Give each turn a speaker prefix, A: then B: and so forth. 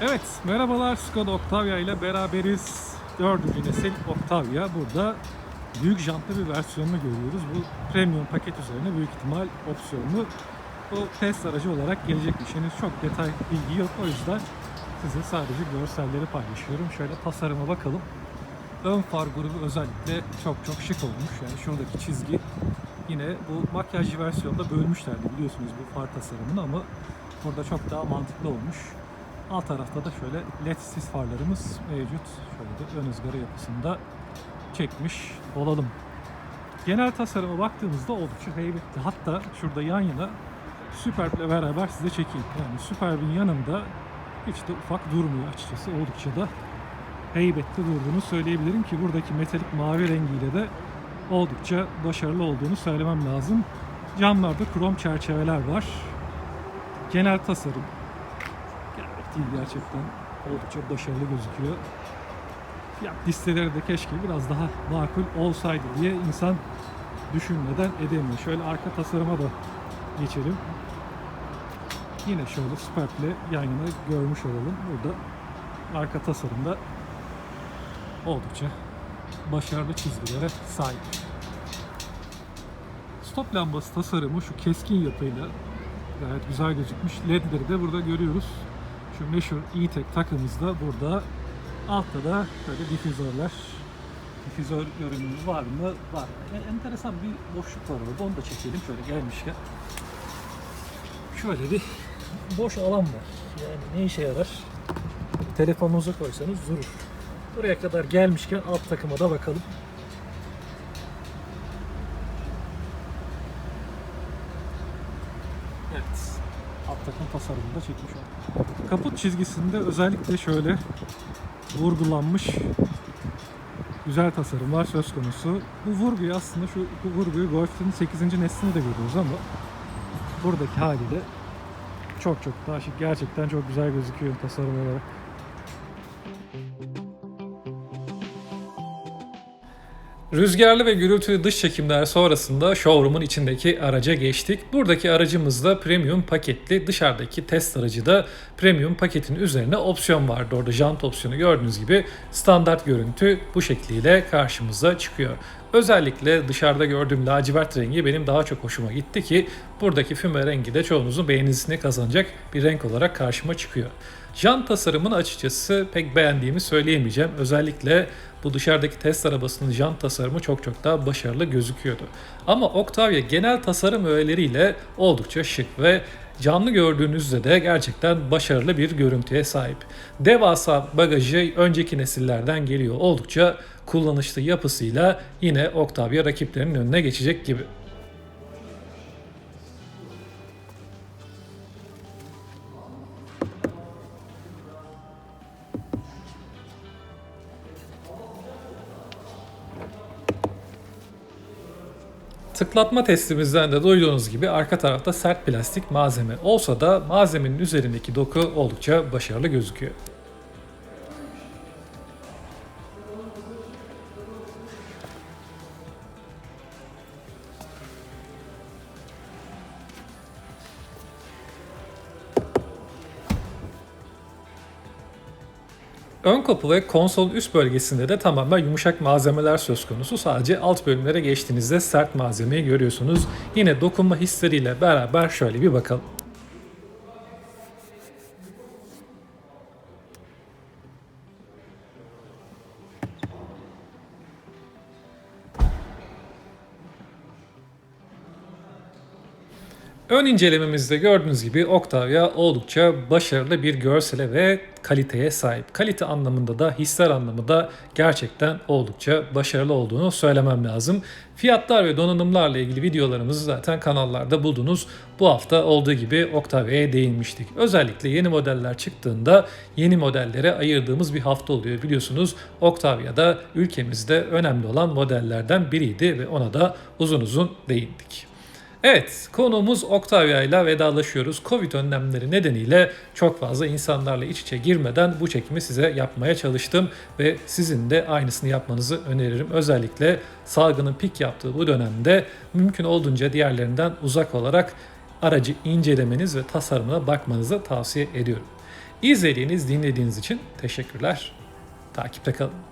A: Evet, merhabalar Skoda Octavia ile beraberiz. Dördüncü nesil Octavia. Burada büyük jantlı bir versiyonunu görüyoruz. Bu premium paket üzerine büyük ihtimal opsiyonlu. Bu test aracı olarak gelecekmiş. Henüz çok detay bilgi yok. O yüzden size sadece görselleri paylaşıyorum. Şöyle tasarıma bakalım. Ön far grubu özellikle çok çok şık olmuş. Yani şuradaki çizgi yine bu makyajlı versiyonda bölmüşlerdi biliyorsunuz bu far tasarımını ama burada çok daha mantıklı olmuş. Alt tarafta da şöyle led sis farlarımız mevcut. Şöyle de ön ızgara yapısında çekmiş olalım. Genel tasarıma baktığımızda oldukça heybetli. Hatta şurada yan yana Superb ile beraber size çekeyim. Yani Superb'in yanında hiç de ufak durmuyor açıkçası. Oldukça da heybetli durduğunu söyleyebilirim ki buradaki metalik mavi rengiyle de oldukça başarılı olduğunu söylemem lazım. Camlarda krom çerçeveler var. Genel tasarım değil gerçekten. Oldukça başarılı gözüküyor. Fiyat listeleri de keşke biraz daha makul olsaydı diye insan düşünmeden edemiyor. Şöyle arka tasarıma da geçelim. Yine şöyle Superb'le yan yana görmüş olalım. Burada arka tasarımda oldukça başarılı çizgilere sahip. Stop lambası tasarımı şu keskin yapıyla gayet güzel gözükmüş. LED'leri de burada görüyoruz. Şu meşhur E-Tech takımızda burada. Altta da şöyle difüzörler. Difüzör görünümü var mı? Var. Yani enteresan bir boşluk var orada. Onu da çekelim şöyle gelmişken. Şöyle bir boş alan var. Yani ne işe yarar? Telefonunuza koysanız durur. Buraya kadar gelmişken alt takıma da bakalım. Evet. Takım tasarımını da çekmiş olduk. Kaput çizgisinde özellikle şöyle vurgulanmış güzel tasarımlar söz konusu. Bu vurguyu aslında şu bu vurguyu Golf'ün 8. neslinde de görüyoruz ama buradaki haliyle çok çok daha şık. Gerçekten çok güzel gözüküyor tasarım olarak. Rüzgarlı ve gürültülü dış çekimler sonrasında showroom'un içindeki araca geçtik. Buradaki aracımız da premium paketli. Dışarıdaki test aracı da premium paketin üzerine opsiyon vardı. Orada jant opsiyonu gördüğünüz gibi standart görüntü bu şekliyle karşımıza çıkıyor. Özellikle dışarıda gördüğüm lacivert rengi benim daha çok hoşuma gitti ki buradaki füme rengi de çoğunuzun beğenisini kazanacak bir renk olarak karşıma çıkıyor. Jant tasarımını açıkçası pek beğendiğimi söyleyemeyeceğim. Özellikle bu dışarıdaki test arabasının jant tasarımı çok çok daha başarılı gözüküyordu. Ama Octavia genel tasarım öğeleriyle oldukça şık ve canlı gördüğünüzde de gerçekten başarılı bir görüntüye sahip. Devasa bagajı önceki nesillerden geliyor. Oldukça kullanışlı yapısıyla yine Octavia rakiplerinin önüne geçecek gibi. Tıklatma testimizden de duyduğunuz gibi arka tarafta sert plastik malzeme olsa da malzemenin üzerindeki doku oldukça başarılı gözüküyor. Ön kapı ve konsolun üst bölgesinde de tamamen yumuşak malzemeler söz konusu. Sadece alt bölümlere geçtiğinizde sert malzemeyi görüyorsunuz. Yine dokunma hisleriyle beraber şöyle bir bakalım. Ön incelememizde gördüğünüz gibi Octavia oldukça başarılı bir görsele ve kaliteye sahip. Kalite anlamında da hisler anlamında gerçekten oldukça başarılı olduğunu söylemem lazım. Fiyatlar ve donanımlarla ilgili videolarımızı zaten kanallarda buldunuz. Bu hafta olduğu gibi Octavia'ya değinmiştik. Özellikle yeni modeller çıktığında yeni modellere ayırdığımız bir hafta oluyor biliyorsunuz. Octavia da ülkemizde önemli olan modellerden biriydi ve ona da uzun uzun değindik. Evet, konuğumuz Octavia ile vedalaşıyoruz. Covid önlemleri nedeniyle çok fazla insanlarla iç içe girmeden bu çekimi size yapmaya çalıştım ve sizin de aynısını yapmanızı öneririm. Özellikle salgının pik yaptığı bu dönemde mümkün olduğunca diğerlerinden uzak olarak aracı incelemeniz ve tasarımına bakmanızı tavsiye ediyorum. İzlediğiniz, dinlediğiniz için teşekkürler. Takipte kalın.